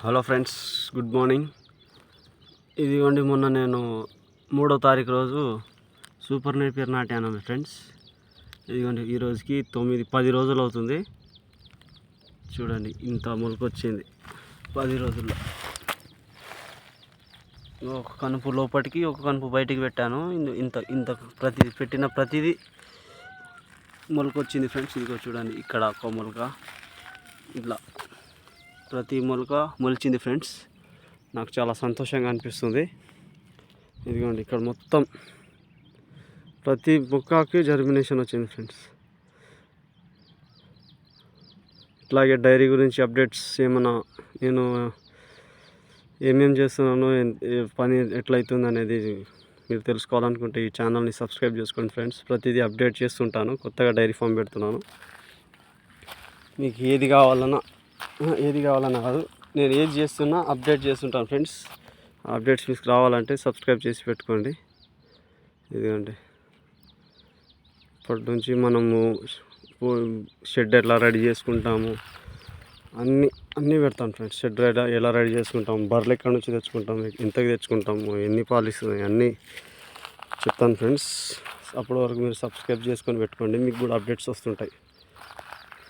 Hello friends good morning. ఇదిగోండి మొన్న నేను మూడో తారీఖు రోజు సూపర్ నేపియర్ నాటాను ఫ్రెండ్స్. ఇదిగోండి ఈ రోజుకి తొమ్మిది పది రోజులు అవుతుంది. చూడండి ఇంత మొలకొచ్చింది. పది రోజుల్లో. ఒక కనుపు లోపలికి ఒక కనుపు బయటికి పెట్టాను. ఇంత ఇంత ప్రతి పెట్టిన ప్రతిదీ మొలకొచ్చింది ఫ్రెండ్స్. ఇదిగో చూడండి ఇక్కడ ఒక మొలక. ఇట్లా. ప్రతి మొలక మొలిచింది ఫ్రెండ్స్. నాకు చాలా సంతోషంగా అనిపిస్తుంది. ఇదిగోండి ఇక్కడ మొత్తం ప్రతి మొక్కకి జర్మినేషన్ వచ్చింది ఫ్రెండ్స్. ఇట్లాగే డైరీ గురించి అప్డేట్స్ ఏమైనా నేను ఏమేం చేస్తున్నాను పని ఎట్లయితుంది అనేది మీరు తెలుసుకోవాలనుకుంటే ఈ ఛానల్ని సబ్స్క్రైబ్ చేసుకోండి ఫ్రెండ్స్. ప్రతిదీ అప్డేట్ చేస్తుంటాను కొత్తగా డైరీ ఫామ్ పెడుతున్నాను. మీకు ఏది కావాలన్నా ఏది కావాలన్నా కాదు. నేను ఏది చేస్తున్నా అప్డేట్ చేస్తుంటాను ఫ్రెండ్స్. అప్డేట్స్ మీకు రావాలంటే సబ్స్క్రైబ్ చేసి పెట్టుకోండి. ఇదిగోండి. ఇప్పటి నుంచి మనము షెడ్ ఎట్లా రెడీ చేసుకుంటాము అన్నీ అన్నీ పెడతాను ఫ్రెండ్స్. షెడ్ రెడీ ఎలా రెడీ చేసుకుంటాం బర్రెలు ఎక్కడి నుంచి తెచ్చుకుంటాం ఇంతకు తెచ్చుకుంటాము ఎన్ని పాలు అన్నీ చెప్తాను ఫ్రెండ్స్. అప్పటి వరకు మీరు సబ్స్క్రైబ్ చేసుకొని పెట్టుకోండి మీకు కూడా అప్డేట్స్ వస్తుంటాయి.